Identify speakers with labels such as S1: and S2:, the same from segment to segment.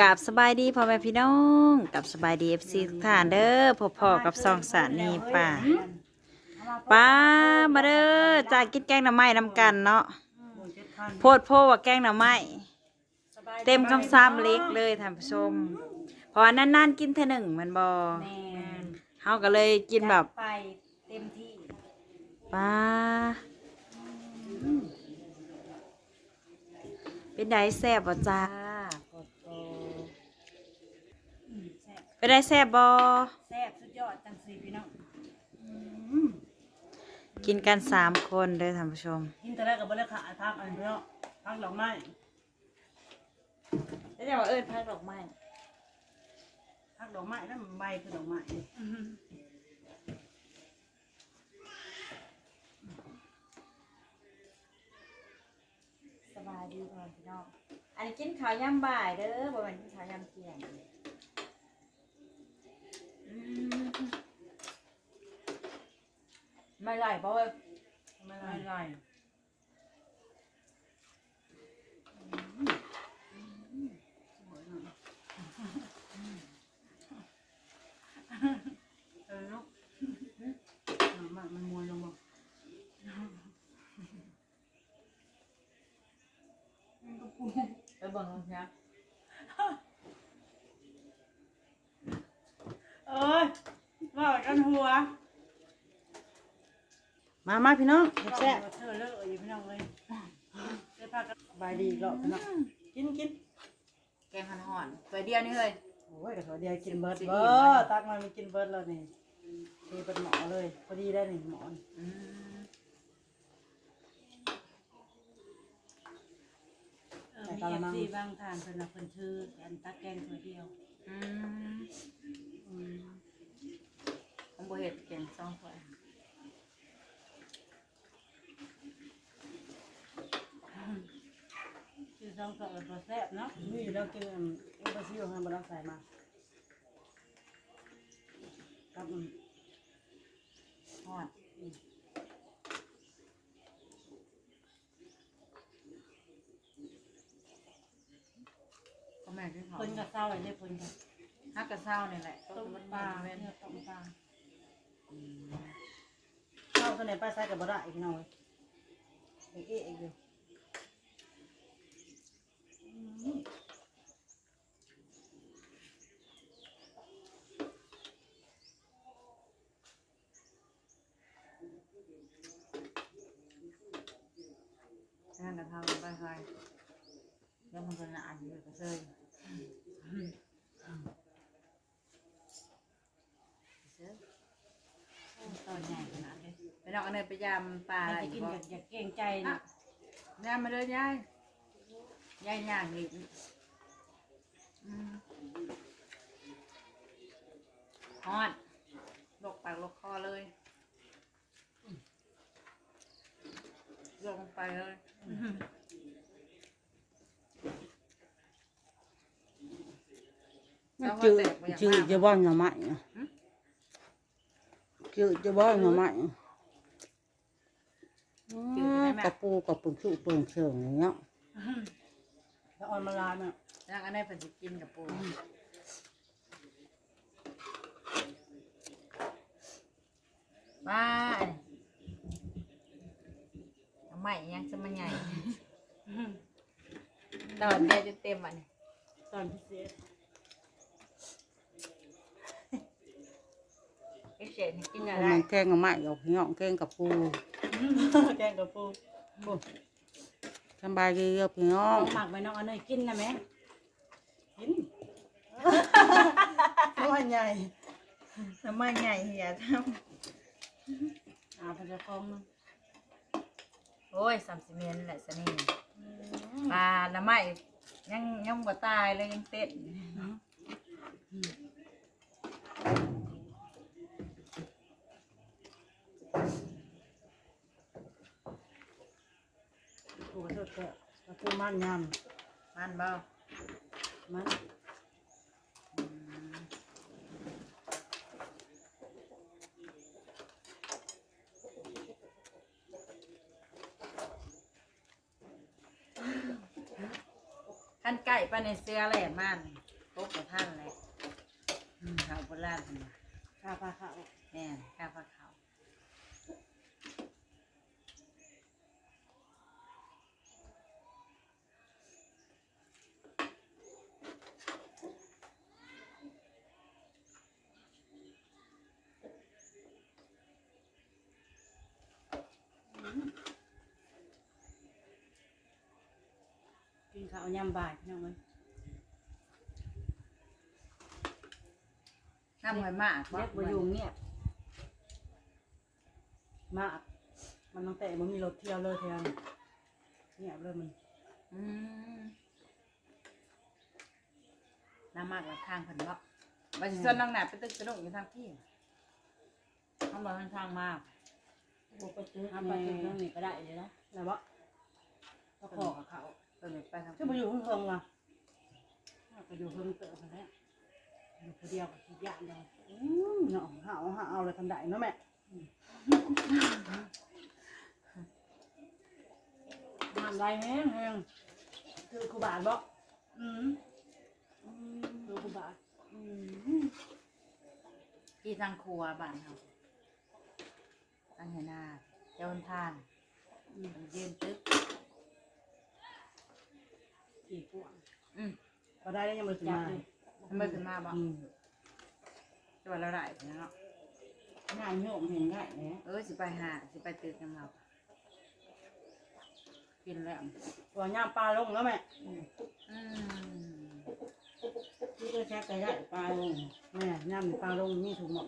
S1: กับสบายดีพ่อแม่พี่น้องกับสบายดีเอฟซีทุกท่านเด้อพ่อพ่อกับซองสานีป่าป้ามาเด้อจากกินแกงหน่อไม้นำกันเนาะโพดโพว่าแกงหน่อไม้เต็มคำซ้ำเล็กเลยท่านผู้ชมเพราะว่านานๆกินเท่อหนึ่งแมันบอ
S2: แม่น
S1: เฮาก็เลยกินแบบ
S2: ไปเต็มที่
S1: ป้าเป็นไดแซ่บบ่จ้า
S2: โกโตแซ่บ
S1: เป็นไดแซ่บบ่
S2: แซ่บสุดยอดจังสีพี่น้อง
S1: กินกันสามคนเด้อท่านผู้ชม
S3: กินแต่แรกกับบริขาพักอันเดียวพักดอกไม้
S1: แล้วจะว่าเอิ้นพักดอกไม้
S3: พักดอกไม้นั่นมันใบคือดอกไม้
S1: สบายดีพ่อพี่น้องอันนี้กินข้าวยามบ่ายเด้อบ่แม่นกินข้าวยามเที่ยงอืม ไม่ไหลบ่เว้ย
S3: ไม่ไรไรเออลูกมันมันมวยลงมา
S1: ไปเบิ่งลงเพียง
S3: เอ้ยว่า กันหัวมามาพี่น้องแซ่บเธอเลิกอยู่พี่น้องเลยได้พากันสบายดีอีกรอบพี่น้องกินกิน
S1: แกงห่อนๆตัวเดียวนี่เฮ้ย
S3: โอ้ยกระโถเดียวกินเบิร์ดเบิร์ดตักมามันกินเบิร์ดแล้วนี่นี่เป็นหมอเลยพอดีได้หนึ่งหมอน
S1: อืม
S2: เออมีเอฟซีบางทานเพิ่นน่ะเพิ่นชื่ออันตักแกงตัวเดียว
S1: อืม
S3: อืม
S1: ผม บ่เฮ็ดแกงสองถ้วย
S2: ชื่อสองตัวก็แซ่บเนาะ
S3: นี่เรากินอันอุปซิวให้บรักใส่มากับอืม
S1: ห่อนก็แม่กินข้าว
S2: เพิ่นก็เศร้าไอ้เด้เพิ่นก็
S1: ฮักกะเช้านี่แหละ
S2: ต้มปลาเว้นต้มปลา
S3: เข้าตัวไหนไปใส่กับบได้พี่น้องเอ้ยเอ๊ะอยู่
S1: นั่นน่ะทำไปใครแล้วมันก็น่าอันอยู่ก็เซยเซย
S2: ตอนใหญ่ขนาดนี้
S1: ไปนอกอันนี้ไปยามปลา
S2: ใค
S1: อะ
S2: ร
S1: ไร
S2: จะกิน
S1: บ่
S2: อยากอยากเก่งใจนะ
S1: ยามมาเลยยายยายย่างนี่อืมฮอดลกปากลกคอเลยลงไปเลย
S3: มันจืดจืดจะบ้อนหน่อไม้อะจืดจะบ้อนหน่อไม้ อืมกระปูกระปุกสุเปิงเชิงอย่างเงี้ยแล้วออนมาลานอะ
S1: ย่างอันนี้เป็นสิกินกับปูบ้านทำไมยังจะมาใหญ่ตอนเดียวจะเต็มอะนี่
S3: ตอนพิเศษ
S1: พิเศษนี่กินอะไร
S3: มันแกงหน่อไม้เอาพี่น้องแกงกระปู แกงกระปูปูสบายดีเยอะพี่น้อง
S2: หมักไว้น้องเอาเนยกินนะแม่
S3: กินตัวใหญ่
S1: ทำไมใหญ่เหียท
S2: อ่าเพิ่นจะคองนึงำ
S1: โอ้ยสามสิเมนแหละสนี่ปลาละไม่ยังยังบ่ตายเลยยังเต้น
S3: ปูกระโดดกระปู มันย
S1: มันเบาำ
S3: มัน
S1: ท่านไก่ไปในเสื้อแหลมมากพบกับท่านเลยอืมเขาโบราณทำมา
S3: ข้าวปลาขาว
S1: แน่นข้าวผัดเขาว
S3: กิน ข้าวยำบ่ายพี่น้องมัน
S1: น้ำหอยมาก
S3: เรียกมาอยู่เงียบมาก มันตั้งแต่มันมีรถเที่ยวเลยเที่ยวนี่เงียบเลยมัน
S1: อืมน้ำมากละข้างเพิ่นเนาะบาสิส่วนน้องหนาไปตึกสนุกอยู่ทางพี่เขาบอกทางๆมาก
S3: บไปซื้อทำไปซื้อเรื่องนี้ก็ได้เลยนะแล้ววะก็ขอกับเขา
S1: เพิ่นไปทาง
S3: จะมาอยู่เพิ่งๆว่ะก็อยู่เพิ่งเติมไปแล้วอยู่คนเดียวกับที่ยานเลยอืมเนาะหาเอาหาเอาเลยทันได้เนาะแม่งานไรแห้งแห้งคือครูบาทบ่อืมอืมคือครูบาทอืม
S1: ที่ทางครัวบ้านเขาทางไหนาเจ้าหนทาง
S3: อืม
S1: มันยืนตึก
S3: ขี่พวง
S1: อืม
S3: ก็ได้แล้วยังไม่ถึงมา
S1: ทำไมขึ้นมาบ่
S3: อืม
S1: จะว่าเราได้เนาะ
S3: ง่ายโยมเห็นง่ายแหนะ
S1: เออสิไปหาสิไปตึกน้ำเรากินแล้ว
S3: ตัวย่ามปลาลงแล้วแม่
S1: อืม
S3: ที่ก็แช่กระยะปลาลงแม่ย่ามปลาลงมีถุงหมด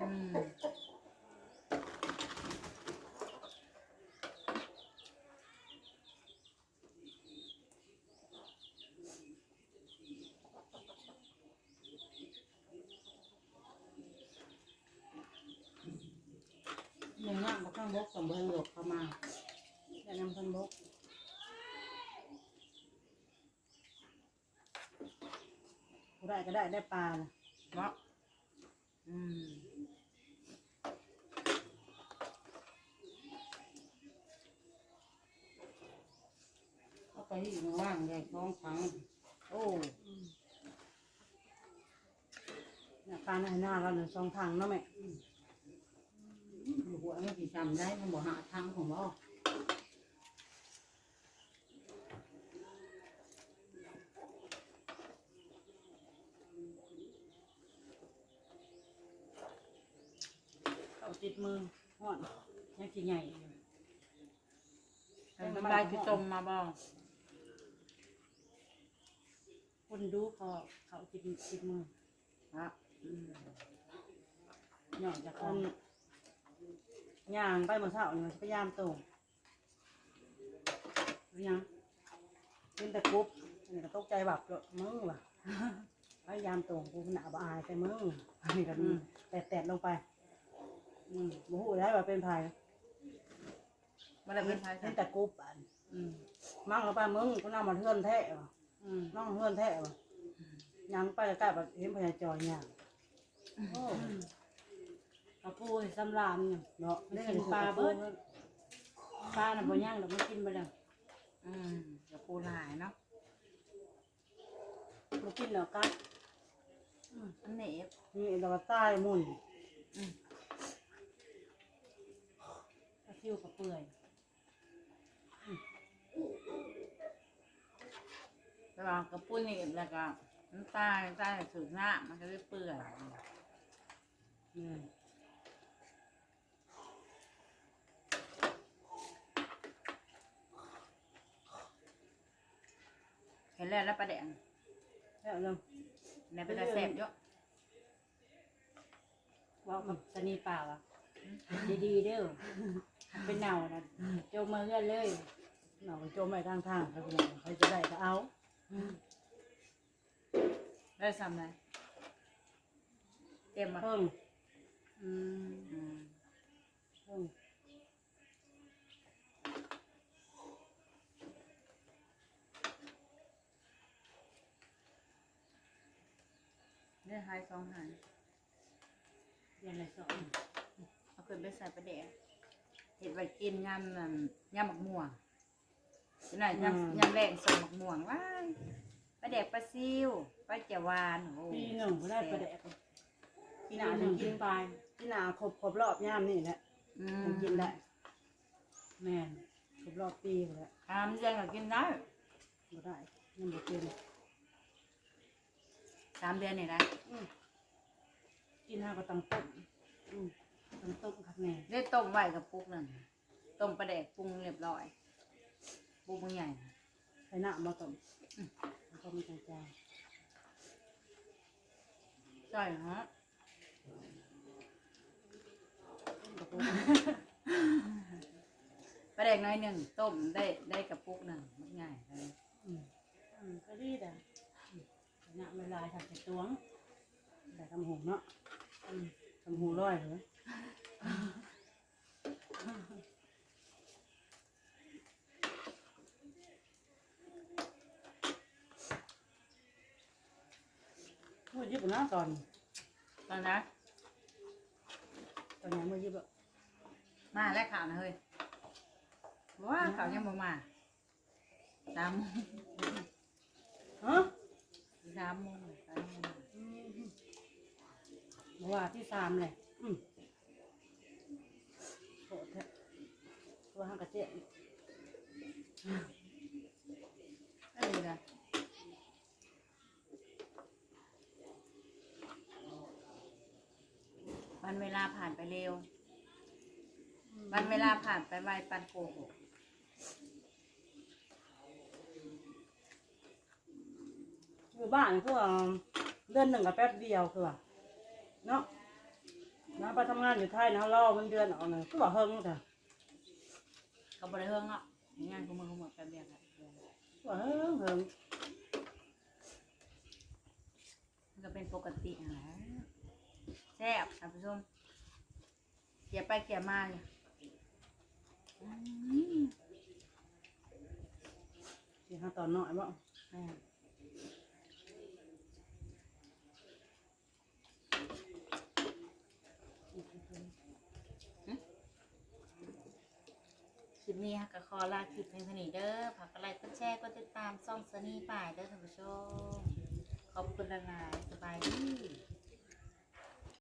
S1: อืม
S3: ห นึ่งย่ามกับข้างบกสองเบอร์หลบเข้ามาจะนำข้างบกผู้ได้ก็ได้ได้ปลา
S1: เนาะอืม
S4: เอาไปที่ข้างล่างใหญ่ท้องฟัง
S1: โอ้
S3: เนี่ยปลาในหน้าเราเนี่ยสองทางเนาะแม่
S4: หัวมันสิจำได้มันบอกหาทางของเรา
S3: เอาติดมือห่อนยังสิใหญ่อยู่
S1: ทำลายคือจมมาบ่
S3: คนดูเขาเขาติดติดมือ
S1: เนาะอืม
S3: หย่อนจากคน ย่างไปเมื่อเช้านี่มันพยายามโตรงยังเป็นแต่กรุ๊บอันนี้ก็ตกใจแบบมึงว่ะพยายามโตรงกูหนาบ่อายแต่มึงอันนี้ก็แตะแตะลงไปอืมบ่ฮู้ได้ว่าเป็นไผ
S1: บ่ได้เป็นไผ
S3: เป็
S1: จ้ะ
S3: นแต่กรุ๊บอันอืมมั่งลงไปมึงกูนำมาเทือนแท้ว่ะอืมน้องเทือนแท้ว่ะยังไปใกล้ๆแบบเห็นพญาจอยย่างโอ้
S2: ปลาปูสำรามเนี่ย
S3: เนาะ
S2: ได้กินปลาเบิดปลาน่ะบ่ย่างดอกมันกินไปแล้ว
S1: อืมเดี๋ยวปูหลายเนาะ
S2: บ่กินแล้วกัด
S1: อันนี้
S3: นี่เราก็ใต้มุ่น
S2: ปลาซิวกับเปื่อย
S1: แล้วก็กระปุ้นนี่แล้วก็น้ำตาลน้ำตาลถึงหน้ามันก็เลยเปื่อย
S3: นี่
S1: เแล้วแล้วปลาแดง
S3: แล้วเรา
S1: ในเป็นตาแสบเยอะ
S2: เว่ากับตะนีป่าว่ะดีๆเด้อเป็นเน่านะโจมมาเฮือนเลย
S3: เราไปโจมไปทางทางเขาจะเขาจะได้ก็เอา
S1: ได้ซ้ำไหนเตรียมมา
S3: เพิ่ม
S2: อืม
S1: อืม
S3: เพิ่ม
S1: เรื่องหายสองหาย
S2: เรียนอะไรสอน
S1: เอาขึ้นไปใส่ปลาแดงเห็ดไว้กินยำนั่นยำหมักม่วงจะไหนยำยำแรงใส่หมักม่วงว้ายแดกปลาซิวปลาเจียวหวานโอ้
S3: ปีหนึ่งก็ได้ประแดกปีหน้า
S2: ห
S3: ห
S2: นึ่
S3: นึ่
S2: ง
S3: ง
S2: กิ
S3: กิ
S2: น
S3: น
S2: ไป
S3: ปีหน้าครบครบรอบย่ามนี่แหละ
S1: อื
S3: ผม
S1: ม
S3: กินได้แม่นครบรอบปีหมดแล้ว
S1: ทำยังก็กินได้
S3: บ่ได้ยังบ่กิน
S1: สามเดือนนี่นะ
S3: อืมกินห้าก็ต้องต้มอืมต้องต้มครับแม่
S1: ได้ต้มไว้กับปุกนั่นต้มปลาแดกปรุงเรียบร้อยปรุงมันใหญ่
S3: ใส่น้ำมาต้มแล้วก็มีจาง
S1: ใช่ฮะ
S3: ๆต้มกับปู
S1: ปลาแดกน้อยหนึ่งต้มได้ได้กับปุกหนึ่งมันง่ายเลย
S3: อืมอืมก็ดีด่ะ อืมใส่น้ำละลายทำใส่ตวงใส่ทำหูเนาะอืมทำหูร้อยเหรอพูดยิบนะตอน
S1: ตอนนะ
S3: ตอนนี้เมื่อยิบอะ
S1: มาแล้วข่าวนะเฮ้ยว้าข่าวยังบ่มาสามโมง
S3: ฮะ
S1: สามโมงสามโมง
S3: เมื่อวานที่สามเลยอืมโหดแท้ตัวห้างกระเจี๊ยบ
S1: เออนะวันเวลาผ่านไปเร็ว วันเวลาผ่านไปไวปันโกหก
S3: อยู่บ้านคือว่าเดือนหนึ่งกับแป๊บเดียวคือว่าเนาะน้าไปทำงานอยู่ไทยนะรอมันเดือนออกหนึ่งคือว่าเฮิงแต่
S1: เขาบริเฮิงอะงานกูมือกูหมดแป๊บเดียวค่ะ
S3: คือว่าเฮิงเฮิง
S1: มันก็เป็นปกตินะแซ่บท่านผู้ชมเกี่ยวไปเกี่ยวมาเลยอืม
S3: ที่ห้าตอนน้อยบ่
S1: แม่คลิปนี้ฮะก็ข อลาคลิปเพียงเท่านี้เด้อฝากกดไลค์กดแชร์กดติดตามซ่องสนีป่ายเด้อท่านผู้ชม ขอบคุณหลายสบายดี